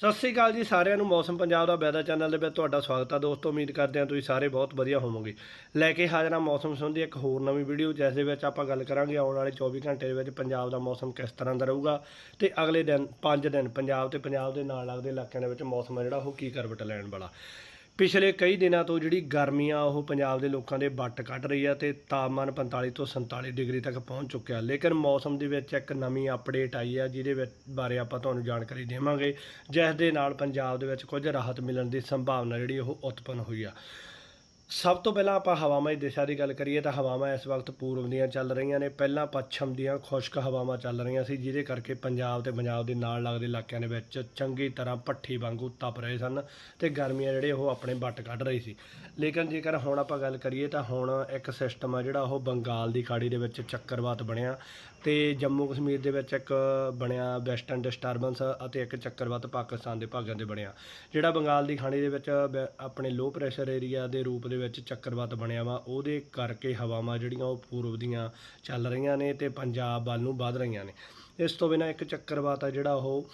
ਸਤਿ ਸ੍ਰੀ ਅਕਾਲ ਜੀ ਸਾਰਿਆਂ ਨੂੰ, ਮੌਸਮ ਪੰਜਾਬ ਦਾ ਵੈਦਰ ਚੈਨਲ ਦੇ ਵਿੱਚ ਤੁਹਾਡਾ ਸਵਾਗਤ ਹੈ ਦੋਸਤੋ, ਉਮੀਦ ਕਰਦੇ ਹਾਂ ਤੁਸੀਂ ਸਾਰੇ ਬਹੁਤ ਵਧੀਆ ਹੋਵੋਗੇ। ਲੈ ਕੇ ਹਾਜ਼ਰ ਹਾਂ ਮੌਸਮ ਸੰਬੰਧੀ ਇੱਕ ਹੋਰ ਨਵੀਂ ਵੀਡੀਓ, ਜਿਸ ਦੇ ਵਿੱਚ ਆਪਾਂ ਗੱਲ ਕਰਾਂਗੇ ਆਉਣ ਵਾਲੇ 24 ਘੰਟੇ ਦੇ ਵਿੱਚ ਪੰਜਾਬ ਦਾ ਮੌਸਮ ਕਿਸ ਤਰ੍ਹਾਂ ਦਾ ਰਹੂਗਾ ਤੇ ਅਗਲੇ ਦਿਨ 5 ਦਿਨ ਪੰਜਾਬ ਤੇ ਪੰਜਾਬ ਦੇ ਨਾਲ ਲੱਗਦੇ ਇਲਾਕਿਆਂ ਦੇ ਵਿੱਚ ਮੌਸਮ ਹੈ ਜਿਹੜਾ, ਉਹ ਕੀ ਕਰਵਟ ਲੈਣ ਵਾਲਾ। ਪਿਛਲੇ ਕਈ ਦਿਨਾਂ ਤੋਂ ਜਿਹੜੀ ਗਰਮੀ ਆ, ਉਹ ਪੰਜਾਬ ਦੇ ਲੋਕਾਂ ਦੇ ਵੱਟ ਕੱਢ ਰਹੀ ਆ ਤੇ ਤਾਪਮਾਨ 45 ਤੋਂ 47 ਡਿਗਰੀ ਤੱਕ ਪਹੁੰਚ ਚੁੱਕਿਆ। ਲੇਕਿਨ ਮੌਸਮ ਦੇ ਵਿੱਚ ਇੱਕ ਨਵੀਂ ਅਪਡੇਟ ਆਈ ਆ, ਜਿਹਦੇ ਵਿੱਚ ਬਾਰੇ ਆਪਾਂ ਤੁਹਾਨੂੰ ਜਾਣਕਾਰੀ ਦੇਵਾਂਗੇ। ਜਿਸ ਦੇ ਨਾਲ ਪੰਜਾਬ ਦੇ ਵਿੱਚ ਕੁਝ ਰਾਹਤ ਮਿਲਣ ਦੀ ਸੰਭਾਵਨਾ ਜਿਹੜੀ, ਉਹ ਉਤਪੰਨ ਹੋਈ ਆ। ਸਭ ਤੋਂ ਪਹਿਲਾਂ ਆਪਾਂ ਹਵਾਵਾਂ ਦੀ ਦਿਸ਼ਾ ਦੀ ਗੱਲ ਕਰੀਏ ਤਾਂ ਹਵਾਵਾਂ ਇਸ ਵਕਤ ਪੂਰਬ ਦੀਆਂ ਚੱਲ ਰਹੀਆਂ ਨੇ। ਪਹਿਲਾਂ ਪੱਛਮ ਦੀਆਂ ਖੁਸ਼ਕ ਹਵਾਵਾਂ ਚੱਲ ਰਹੀਆਂ ਸੀ, ਜਿਹਦੇ ਕਰਕੇ ਪੰਜਾਬ ਤੇ ਪੰਜਾਬ ਦੇ ਨਾਲ ਲੱਗਦੇ ਇਲਾਕਿਆਂ ਦੇ ਵਿੱਚ ਚੰਗੀ ਤਰ੍ਹਾਂ ਭੱਠੀ ਵਾਂਗੂ ਤਪ ਰਹੇ ਸਨ ਤੇ ਗਰਮੀਆਂ ਜਿਹੜੇ ਉਹ ਆਪਣੇ ਵੱਟ ਕੱਢ ਰਹੀ ਸੀ। ਲੇਕਿਨ ਜੇਕਰ ਹੁਣ ਆਪਾਂ ਗੱਲ ਕਰੀਏ ਤਾਂ ਹੁਣ ਇੱਕ ਸਿਸਟਮ ਆ ਜਿਹੜਾ ਉਹ ਬੰਗਾਲ ਦੀ ਖਾੜੀ ਦੇ ਵਿੱਚ ਚੱਕਰਵਾਤ ਬਣਿਆ। ਤੇ ਜੰਮੂ ਕਸ਼ਮੀਰ ਦੇ ਵਿੱਚ ਇੱਕ ਬਣਿਆ ਵੈਸਟਰਨ ਡਿਸਟਰਬੈਂਸ ਅਤੇ ਇੱਕ ਚੱਕਰਵਾਤ ਪਾਕਿਸਤਾਨ ਦੇ ਭਾਗਾਂ ਦੇ ਬਣਿਆ। ਜਿਹੜਾ ਬੰਗਾਲ ਦੀ ਖਾੜੀ ਦੇ ਵਿੱਚ ਵੈ- ਆਪਣੇ ਲੋ ਪ੍ਰੈਸ਼ਰ ਏਰੀਆ ਦੇ ਰੂਪ ਦੇ ਵਿੱਚ ਚੱਕਰਵਾਤ ਬਣਿਆ ਵਾ, ਉਹਦੇ ਕਰਕੇ ਹਵਾਵਾਂ ਜਿਹੜੀਆਂ ਉਹ ਪੂਰਬ ਦੀਆਂ ਚੱਲ ਰਹੀਆਂ ਨੇ ਤੇ ਪੰਜਾਬ ਵੱਲ ਨੂੰ ਵੱਧ ਰਹੀਆਂ ਨੇ। ਇਸ ਤੋਂ ਬਿਨਾਂ ਇੱਕ ਚੱਕਰਵਾਤ ਆ ਜਿਹੜਾ ਉਹ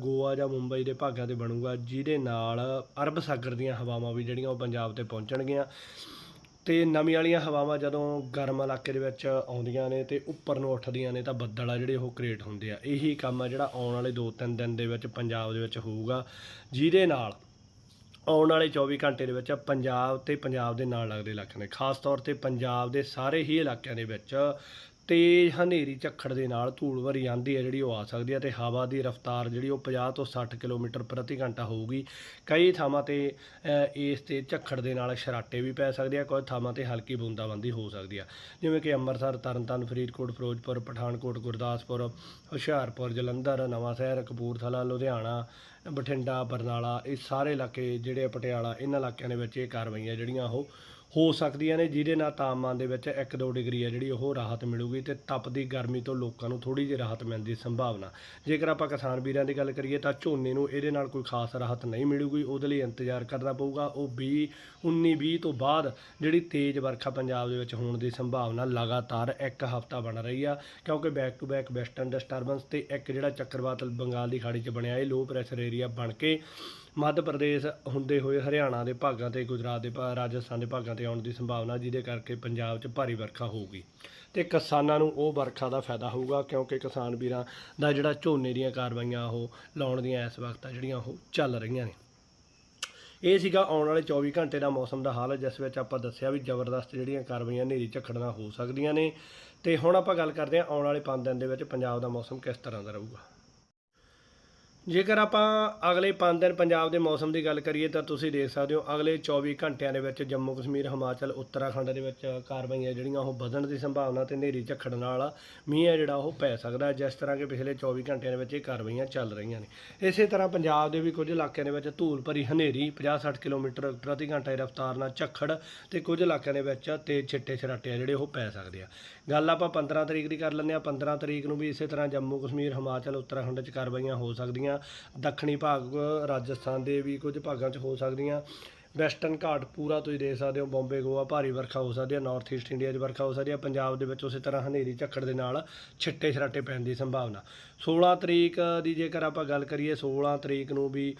ਗੋਆ ਜਾਂ ਮੁੰਬਈ ਦੇ ਭਾਗਾਂ ਤੇ ਬਣੂਗਾ, ਜਿਹਦੇ ਨਾਲ ਅਰਬ ਸਾਗਰ ਦੀਆਂ ਹਵਾਵਾਂ ਵੀ ਜਿਹੜੀਆਂ ਉਹ ਪੰਜਾਬ ਤੇ ਪਹੁੰਚਣਗੀਆਂ। ਤੇ ਨਵੀਂ ਵਾਲੀਆਂ ਹਵਾਵਾਂ ਜਦੋਂ ਗਰਮ ਇਲਾਕੇ ਦੇ ਵਿੱਚ ਆਉਂਦੀਆਂ ਨੇ ਤੇ ਉੱਪਰ ਨੂੰ ਉੱਠਦੀਆਂ ਨੇ ਤਾਂ ਬੱਦਲ ਆ ਜਿਹੜੇ ਉਹ ਕ੍ਰੀਏਟ ਹੁੰਦੇ ਆ। ਇਹੀ ਕੰਮ ਆ ਜਿਹੜਾ ਆਉਣ ਵਾਲੇ 2-3 ਦਿਨ ਦੇ ਵਿੱਚ ਪੰਜਾਬ ਦੇ ਵਿੱਚ ਹੋਊਗਾ, ਜਿਹਦੇ ਨਾਲ ਆਉਣ ਵਾਲੇ 24 ਘੰਟੇ ਦੇ ਵਿੱਚ ਪੰਜਾਬ ਤੇ ਪੰਜਾਬ ਦੇ ਨਾਲ ਲੱਗਦੇ ਇਲਾਕੇ ਨੇ। ਖਾਸ ਤੌਰ ਤੇ ਪੰਜਾਬ ਦੇ ਸਾਰੇ ਹੀ ਇਲਾਕਿਆਂ ਦੇ ਵਿੱਚ ਤੇਜ਼ ਹਨੇਰੀ ਝੱਖੜ ਦੇ ਨਾਲ ਧੂੜ ਭਰੀ ਆਂਦੀ ਹੈ ਜਿਹੜੀ ਉਹ ਆ ਸਕਦੀ ਹੈ ਤੇ ਹਵਾ ਦੀ ਰਫ਼ਤਾਰ ਜਿਹੜੀ ਉਹ 50 ਤੋਂ 60 ਕਿਲੋਮੀਟਰ ਪ੍ਰਤੀ ਘੰਟਾ ਹੋਊਗੀ। ਕਈ ਥਾਵਾਂ ਤੇ ਇਸ ਤੇ ਝੱਖੜ ਦੇ ਨਾਲ ਸ਼ਰਾਟੇ ਵੀ ਪੈ ਸਕਦੇ ਆ, ਕੁਝ ਥਾਵਾਂ ਤੇ ਹਲਕੀ ਬੂੰਦਾਬਾਂਦੀ ਹੋ ਸਕਦੀ ਆ। ਜਿਵੇਂ ਕਿ ਅੰਮ੍ਰਿਤਸਰ, ਤਰਨਤਾਰਨ, ਫਰੀਦਕੋਟ, ਫਿਰੋਜ਼ਪੁਰ, ਪਠਾਨਕੋਟ, ਗੁਰਦਾਸਪੁਰ, ਹੁਸ਼ਿਆਰਪੁਰ, ਜਲੰਧਰ, ਨਵਾਂਸ਼ਹਿਰ, ਕਪੂਰਥਲਾ, ਲੁਧਿਆਣਾ, ਬਠਿੰਡਾ, ਬਰਨਾਲਾ, ਇਹ ਸਾਰੇ ਇਲਾਕੇ ਜਿਹੜੇ ਪਟਿਆਲਾ, ਇਹਨਾਂ ਇਲਾਕਿਆਂ ਦੇ ਵਿੱਚ ਇਹ ਕਾਰਵਾਈਆਂ ਜਿਹੜੀਆਂ ਉਹ ਹੋ ਸਕਦੀਆਂ ਨੇ, ਜਿਹਦੇ ਨਾਲ ਤਾਪਮਾਨ ਦੇ ਵਿੱਚ 1-2 ਡਿਗਰੀ ਹੈ ਜਿਹੜੀ ਉਹ ਰਾਹਤ ਮਿਲੂਗੀ ਤੇ ਤਪਦੀ ਗਰਮੀ ਤੋਂ ਲੋਕਾਂ ਨੂੰ ਥੋੜੀ ਜਿਹੀ ਰਾਹਤ ਮਿਲਣ ਦੀ ਸੰਭਾਵਨਾ। ਜੇਕਰ ਆਪਾਂ ਕਿਸਾਨ ਵੀਰਾਂ ਦੀ ਗੱਲ ਕਰੀਏ ਤਾਂ ਝੋਨੇ ਨੂੰ ਇਹਦੇ ਨਾਲ ਕੋਈ ਖਾਸ ਰਾਹਤ ਨਹੀਂ ਮਿਲੂਗੀ, ਉਹਦੇ ਲਈ ਇੰਤਜ਼ਾਰ ਕਰਨਾ ਪਊਗਾ। ਉਹ 20 19 20 ਤੋਂ ਬਾਅਦ ਜਿਹੜੀ ਤੇਜ਼ ਵਰਖਾ ਪੰਜਾਬ ਦੇ ਵਿੱਚ ਹੋਣ ਦੀ ਸੰਭਾਵਨਾ ਲਗਾਤਾਰ ਇੱਕ ਹਫ਼ਤਾ ਬਣ ਰਹੀ ਆ, ਕਿਉਂਕਿ back to back western disturbance ਤੇ ਇੱਕ ਜਿਹੜਾ ਚੱਕਰਵਾਤ ਬੰਗਾਲ ਦੀ ਖਾੜੀ 'ਚ ਬਣਿਆ ਇਹ ਲੋ ਪ੍ਰੈਸ਼ਰ ਏਰੀਆ ਬਣ ਕੇ ਮੱਧ ਪ੍ਰਦੇਸ਼ ਹੁੰਦੇ ਹੋਏ ਹਰਿਆਣਾ ਦੇ ਭਾਗਾਂ ਤੇ, ਗੁਜਰਾਤ ਦੇ ਭਾ- ਰਾਜਸਥਾਨ ਦੇ ਭਾਗਾਂ ਤੇ ਆਉਣ ਦੀ ਸੰਭਾਵਨਾ, ਜਿਹਦੇ ਕਰਕੇ ਪੰਜਾਬ 'ਚ ਭਾਰੀ ਵਰਖਾ ਹੋਊਗੀ। ਤੇ ਕਿਸਾਨਾਂ ਨੂੰ ਉਹ ਵਰਖਾ ਦਾ ਫਾਇਦਾ ਹੋਊਗਾ, ਕਿਉਂਕਿ ਕਿਸਾਨ ਵੀਰਾਂ ਦਾ ਜਿਹੜਾ ਝੋਨੇ ਦੀਆਂ ਕਾਰਵਾਈਆਂ, ਉਹ ਲਾਉਣ ਦੀਆਂ ਇਸ ਵਕਤ ਆ ਜਿਹੜੀਆਂ ਉਹ ਚੱਲ ਰਹੀਆਂ ਨੇ। ਇਹ ਸੀਗਾ ਆਉਣ ਵਾਲੇ 24 ਘੰਟੇ ਦਾ ਮੌਸਮ ਦਾ ਹਾਲ, ਜਿਸ ਵਿੱਚ ਆਪਾਂ ਦੱਸਿਆ ਵੀ ਜ਼ਬਰਦਸਤ ਜਿਹੜੀਆਂ ਕਾਰਵਾਈਆਂ ਹਨੇਰੀ ਝੱਖੜ ਨਾਲ ਹੋ ਸਕਦੀਆਂ ਨੇ। ਤੇ ਹੁਣ ਆਪਾਂ ਗੱਲ ਕਰਦੇ ਹਾਂ ਆਉਣ ਵਾਲੇ 5 ਦਿਨ ਦੇ ਵਿੱਚ ਪੰਜਾਬ ਦਾ ਮੌਸਮ ਕਿਸ ਤਰ੍ਹਾਂ ਦਾ ਰਹੂਗਾ। ਜੇਕਰ ਆਪਾਂ ਅਗਲੇ 5 ਦਿਨ ਪੰਜਾਬ ਦੇ ਮੌਸਮ ਦੀ ਗੱਲ ਕਰੀਏ ਤਾਂ ਤੁਸੀਂ ਦੇਖ ਸਕਦੇ ਹੋ, ਅਗਲੇ 24 ਘੰਟਿਆਂ ਦੇ ਵਿੱਚ ਜੰਮੂ ਕਸ਼ਮੀਰ, ਹਿਮਾਚਲ, ਉੱਤਰਾਖੰਡ ਦੇ ਵਿੱਚ ਕਾਰਵਾਈਆਂ ਜਿਹੜੀਆਂ ਉਹ ਵਧਣ ਦੀ ਸੰਭਾਵਨਾ ਤੇ ਹਨੇਰੀ ਝੱਖੜ ਨਾਲ ਮੀਂਹ ਹੈ ਜਿਹੜਾ ਉਹ ਪੈ ਸਕਦਾ ਜਿਸ ਤਰ੍ਹਾਂ ਕਿ ਪਿਛਲੇ 24 ਘੰਟਿਆਂ ਦੇ ਵਿੱਚ ਇਹ ਕਾਰਵਾਈਆਂ ਚੱਲ ਰਹੀਆਂ ਨੇ। ਇਸੇ ਤਰ੍ਹਾਂ ਪੰਜਾਬ ਦੇ ਵੀ ਕੁਝ ਇਲਾਕਿਆਂ ਦੇ ਵਿੱਚ ਧੂਲ ਭਰੀ ਹਨੇਰੀ 50-60 ਕਿਲੋਮੀਟਰ ਪ੍ਰਤੀ ਘੰਟਾ ਦੀ ਰਫ਼ਤਾਰ ਨਾਲ ਝੱਖੜ ਤੇ ਕੁਝ ਇਲਾਕਿਆਂ ਦੇ ਵਿੱਚ ਤੇਜ਼ ਛਿੱਟੇ ਛਰਾਟੇ ਆ ਜਿਹੜੇ ਉਹ ਪੈ ਸਕਦੇ ਆ। ਗੱਲ ਆਪਾਂ 15 ਤਰੀਕ ਦੀ ਕਰ ਲੈਂਦੇ ਆ 15 ਤਰੀਕ ਨੂੰ ਵੀ ਇਸੇ ਤਰ੍ਹਾਂ ਜੰਮੂ ਕਸ਼ਮੀਰ, ਹਿਮਾਚਲ, ਉੱਤਰਾਖੰਡ 'ਚ ਕਾਰਵਾਈਆਂ ਹੋ ਸਕਦੀਆਂ। ਦੱਖਣੀ ਭਾਗ, ਰਾਜਸਥਾਨ ਦੇ ਵੀ ਕੁਝ ਭਾਗਾਂ 'ਚ ਹੋ ਸਕਦੀਆਂ। ਵੈਸਟਰਨ ਘਾਟ ਪੂਰਾ ਤੁਸੀਂ ਦੇਖ ਸਕਦੇ ਹੋ, ਬੰਬੇ, ਗੋਆ, ਭਾਰੀ ਵਰਖਾ ਹੋ ਸਕਦੀ ਹੈ ਨਾਰਥ ਈਸਟ ਇੰਡੀਆ 'ਚ ਵਰਖਾ ਹੋ ਸਕਦੀ ਹੈ, ਪੰਜਾਬ ਦੇ ਵਿੱਚ ਉਸੇ ਤਰ੍ਹਾਂ ਹਨੇਰੀ ਝੱਖੜ ਦੇ ਨਾਲ ਛਿੱਟੇ ਛਰਾਟੇ ਪੈਣ ਦੀ ਸੰਭਾਵਨਾ। 16 ਤਰੀਕ ਦੀ ਜੇਕਰ ਆਪਾਂ ਗੱਲ ਕਰੀਏ 16 ਤਰੀਕ ਨੂੰ ਵੀ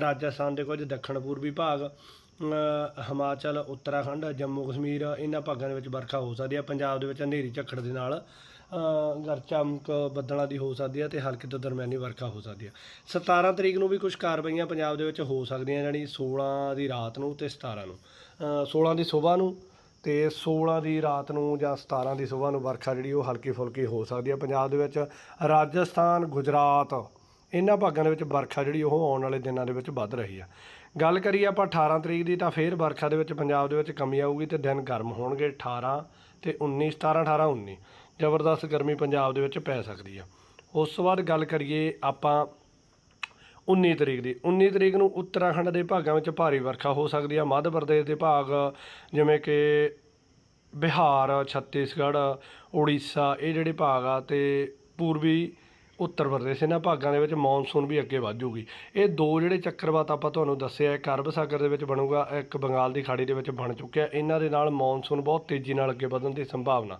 ਰਾਜਸਥਾਨ ਦੇ ਕੁਝ ਦੱਖਣ ਪੂਰਬੀ ਭਾਗ ਹਿਮਾਚਲ, ਉੱਤਰਾਖੰਡ, ਜੰਮੂ ਕਸ਼ਮੀਰ, ਇਹਨਾਂ ਭਾਗਾਂ ਦੇ ਵਿੱਚ ਵਰਖਾ ਹੋ ਸਕਦੀ ਹੈ, ਪੰਜਾਬ ਦੇ ਵਿੱਚ ਹਨੇਰੀ ਝੱਖੜ ਦੇ ਨਾਲ ਅ, ਗਰ ਬੱਦਲਾਂ ਦੀ ਹੋ ਸਕਦੀ ਹੈ ਤੇ ਹਲਕੀ ਤੋਂ ਦਰਮਿਆਨੀ ਵਰਖਾ ਹੋ ਸਕਦੀ ਹੈ 17 ਤਰੀਕ ਨੂੰ ਵੀ ਕੁਝ ਕਾਰਵਾਈਆਂ ਪੰਜਾਬ ਦੇ ਵਿੱਚ ਹੋ ਸਕਦੀਆਂ ਜਾਣੀ 16 ਦੀ ਰਾਤ ਨੂੰ ਤੇ 17 ਨੂੰ। ਅ, 16 ਦੀ ਸਵੇਰ ਨੂੰ ਤੇ 16 ਦੀ ਰਾਤ ਨੂੰ ਜਾਂ 17 ਦੀ ਸਵੇਰ ਨੂੰ ਵਰਖਾ ਜਿਹੜੀ ਉਹ ਹਲਕੀ ਫੁਲਕੀ ਹੋ ਸਕਦੀ ਹੈ ਪੰਜਾਬ ਦੇ ਵਿੱਚ ਰਾਜਸਥਾਨ ਗੁਜਰਾਤ ਇਹਨਾਂ ਭਾਗਾਂ ਦੇ ਵਿੱਚ ਵਰਖਾ ਜਿਹੜੀ ਉਹ ਆਉਣ ਵਾਲੇ ਦਿਨਾਂ ਦੇ ਵਿੱਚ ਵੱਧ ਰਹੀ ਆ। ਗੱਲ ਕਰੀਏ ਆਪਾਂ 18 ਤਰੀਕ ਦੀ ਤਾਂ ਫੇਰ ਵਰਖਾ ਦੇ ਵਿੱਚ ਪੰਜਾਬ ਦੇ ਵਿੱਚ ਕਮੀ ਆਊਗੀ ਤੇ ਦਿਨ ਗਰਮ ਹੋਣਗੇ 18 ਤੇ 19 17 18 19 ਜ਼ਬਰਦਸਤ ਗਰਮੀ ਪੰਜਾਬ ਦੇ ਵਿੱਚ ਪੈ ਸਕਦੀ ਆ। ਉਸ ਤੋਂ ਬਾਅਦ ਗੱਲ ਕਰੀਏ ਆਪਾਂ 19 ਤਰੀਕ ਦੀ। 19 ਤਰੀਕ ਨੂੰ ਉੱਤਰਾਖੰਡ ਦੇ ਭਾਗਾਂ ਵਿੱਚ ਭਾਰੀ ਵਰਖਾ ਹੋ ਸਕਦੀ ਆ। ਮੱਧ ਪ੍ਰਦੇਸ਼ ਦੇ ਭਾਗ, ਜਿਵੇਂ ਕਿ ਬਿਹਾਰ, ਛੱਤੀਸਗੜ੍ਹ, ਉੜੀਸਾ, ਇਹ ਜਿਹੜੇ ਭਾਗ ਆ ਤੇ ਪੂਰਬੀ ਉੱਤਰ ਪ੍ਰਦੇਸ਼, ਇਹਨਾਂ ਭਾਗਾਂ ਦੇ ਵਿੱਚ ਮੌਨਸੂਨ ਵੀ ਅੱਗੇ ਵੱਧ ਜੂਗੀ ਇਹ ਦੋ ਜਿਹੜੇ ਚੱਕਰਵਾਤ ਆਪਾਂ ਤੁਹਾਨੂੰ ਦੱਸਿਆ ਇੱਕ ਅਰਬ ਸਾਗਰ ਦੇ ਵਿੱਚ ਬਣੂਗਾ, ਇੱਕ ਬੰਗਾਲ ਦੀ ਖਾੜੀ ਦੇ ਵਿੱਚ ਬਣ ਚੁੱਕਿਆ ਇਹਨਾਂ ਦੇ ਨਾਲ ਮੌਨਸੂਨ ਬਹੁਤ ਤੇਜ਼ੀ ਨਾਲ ਅੱਗੇ ਵਧਣ ਦੀ ਸੰਭਾਵਨਾ।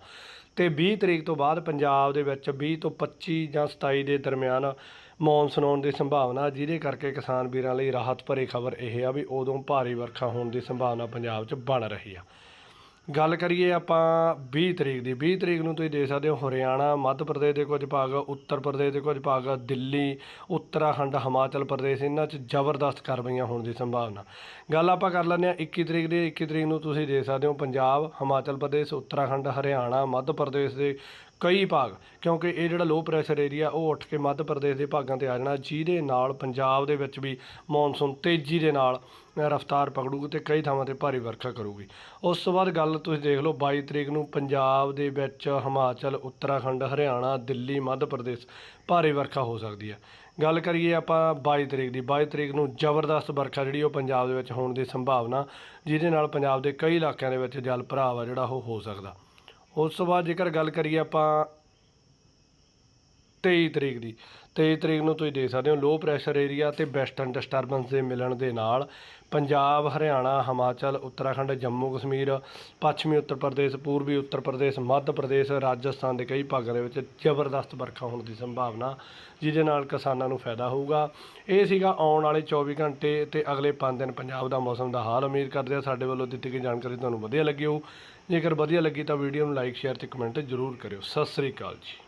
ਤੇ 20 ਤਰੀਕ ਤੋਂ ਬਾਅਦ ਪੰਜਾਬ ਦੇ ਵਿੱਚ 20 ਤੋਂ 25 ਜਾਂ 27 ਦੇ ਦਰਮਿਆਨ ਮੌਨਸੂਨ ਆਉਣ ਦੀ ਸੰਭਾਵਨਾ, ਜਿਹਦੇ ਕਰਕੇ ਕਿਸਾਨ ਵੀਰਾਂ ਲਈ ਰਾਹਤ ਭਰੀ ਖਬਰ ਇਹ ਆ ਵੀ ਉਦੋਂ ਭਾਰੀ ਵਰਖਾ ਹੋਣ ਦੀ ਸੰਭਾਵਨਾ ਪੰਜਾਬ 'ਚ ਬਣ ਰਹੀ ਆ। ਗੱਲ ਕਰੀਏ ਆਪਾਂ 20 ਤਰੀਕ ਦੀ 20 ਤਰੀਕ ਨੂੰ ਤੁਸੀਂ ਦੇਖ ਸਕਦੇ ਹੋ ਹਰਿਆਣਾ, ਮੱਧ ਪ੍ਰਦੇਸ਼ ਦੇ ਕੁਝ ਭਾਗ, ਉੱਤਰ ਪ੍ਰਦੇਸ਼ ਦੇ ਕੁਝ ਭਾਗ, ਦਿੱਲੀ, ਉੱਤਰਾਖੰਡ, ਹਿਮਾਚਲ ਪ੍ਰਦੇਸ਼, ਇਹਨਾਂ 'ਚ ਜ਼ਬਰਦਸਤ ਕਾਰਵਾਈਆਂ ਹੋਣ ਦੀ ਸੰਭਾਵਨਾ। ਗੱਲ ਆਪਾਂ ਕਰ ਲੈਂਦੇ ਹਾਂ 21 ਤਰੀਕ ਦੀ 21 ਤਰੀਕ ਨੂੰ ਤੁਸੀਂ ਦੇਖ ਸਕਦੇ ਹੋ ਪੰਜਾਬ, ਹਿਮਾਚਲ ਪ੍ਰਦੇਸ਼, ਉੱਤਰਾਖੰਡ, ਹਰਿਆਣਾ, ਮੱਧ ਪ੍ਰਦੇਸ਼ ਦੇ ਕਈ ਭਾਗ, ਕਿਉਂਕਿ ਇਹ ਜਿਹੜਾ ਲੋ ਪ੍ਰੈਸ਼ਰ ਏਰੀਆ ਉਹ ਉੱਠ ਕੇ ਮੱਧ ਪ੍ਰਦੇਸ਼ ਦੇ ਭਾਗਾਂ ਤੇ ਆ ਜਾਣਾ, ਜਿਹਦੇ ਨਾਲ ਪੰਜਾਬ ਦੇ ਵਿੱਚ ਵੀ ਮੌਨਸੂਨ ਤੇਜ਼ੀ ਦੇ ਨਾਲ ਰਫ਼ਤਾਰ ਪਕੜੂਗੀ ਤੇ ਕਈ ਥਾਵਾਂ ਤੇ ਭਾਰੀ ਵਰਖਾ ਕਰੂਗੀ। ਉਸ ਤੋਂ ਬਾਅਦ ਗੱਲ ਤੁਸੀਂ ਦੇਖ ਲਓ 22 ਤਰੀਕ ਨੂੰ ਪੰਜਾਬ ਦੇ ਵਿੱਚ ਹਿਮਾਚਲ, ਉੱਤਰਾਖੰਡ, ਹਰਿਆਣਾ, ਦਿੱਲੀ, ਮੱਧ ਪ੍ਰਦੇਸ਼ ਭਾਰੀ ਵਰਖਾ ਹੋ ਸਕਦੀ ਹੈ। ਗੱਲ ਕਰੀਏ ਆਪਾਂ 22 ਤਰੀਕ ਦੀ 22 ਤਰੀਕ ਨੂੰ ਜ਼ਬਰਦਸਤ ਵਰਖਾ ਜਿਹੜੀ ਉਹ ਪੰਜਾਬ ਦੇ ਵਿੱਚ ਹੋਣ ਦੀ ਸੰਭਾਵਨਾ, ਜਿਹਦੇ ਨਾਲ ਪੰਜਾਬ ਦੇ ਕਈ ਇਲਾਕਿਆਂ ਦੇ ਵਿੱਚ ਜਲ ਭਰਾਵ ਆ ਜਿਹੜਾ ਉਹ ਹੋ ਸਕਦਾ। ਉਸ ਤੋਂ ਬਾਅਦ ਜੇਕਰ ਗੱਲ ਕਰੀਏ ਆਪਾਂ 23 ਤਰੀਕ ਦੀ। 23 ਤਰੀਕ ਨੂੰ ਤੁਸੀਂ ਦੇਖ ਸਕਦੇ ਹੋ ਲੋ ਪ੍ਰੈਸ਼ਰ ਏਰੀਆ ਤੇ ਵੈਸਟਰਨ ਡਿਸਟਰਬੈਂਸ ਦੇ ਮਿਲਣ ਦੇ ਨਾਲ ਪੰਜਾਬ, ਹਰਿਆਣਾ, ਹਿਮਾਚਲ, ਉੱਤਰਾਖੰਡ, ਜੰਮੂ, ਕਸ਼ਮੀਰ, ਪੱਛਮੀ, ਉੱਤਰ ਪ੍ਰਦੇਸ਼, ਪੂਰਬੀ, ਉੱਤਰ ਪ੍ਰਦੇਸ਼, ਮੱਧ ਪ੍ਰਦੇਸ਼, ਰਾਜਸਥਾਨ ਦੇ ਕਈ ਭਾਗਾਂ ਦੇ ਵਿੱਚ ਜ਼ਬਰਦਸਤ ਵਰਖਾ ਹੋਣ ਦੀ ਸੰਭਾਵਨਾ, ਜਿਹਦੇ ਨਾਲ ਕਿਸਾਨਾਂ ਨੂੰ ਫਾਇਦਾ ਹੋਊਗਾ। ਇਹ ਸੀਗਾ ਆਉਣ ਵਾਲੇ 24 ਘੰਟੇ ਤੇ ਅਗਲੇ 5 ਦਿਨ ਪੰਜਾਬ ਦਾ ਮੌਸਮ ਦਾ ਹਾਲ। ਉਮੀਦ ਕਰਦੇ ਆ ਸਾਡੇ ਵੱਲੋਂ ਦਿੱਤੀ ਗਈ ਜਾਣਕਾਰੀ ਤੁਹਾਨੂੰ ਵਧੀਆ ਲੱਗੀ ਹੋਊ। ਜੇਕਰ ਵਧੀਆ ਲੱਗੀ ਤਾਂ ਵੀਡੀਓ ਨੂੰ ਲਾਈਕ ਸ਼ੇਅਰ ਤੇ ਕਮੈਂਟ ਜ਼ਰੂਰ ਕਰਿਓ। ਸਤਿ ਸ੍ਰੀ ਅਕਾਲ ਜੀ।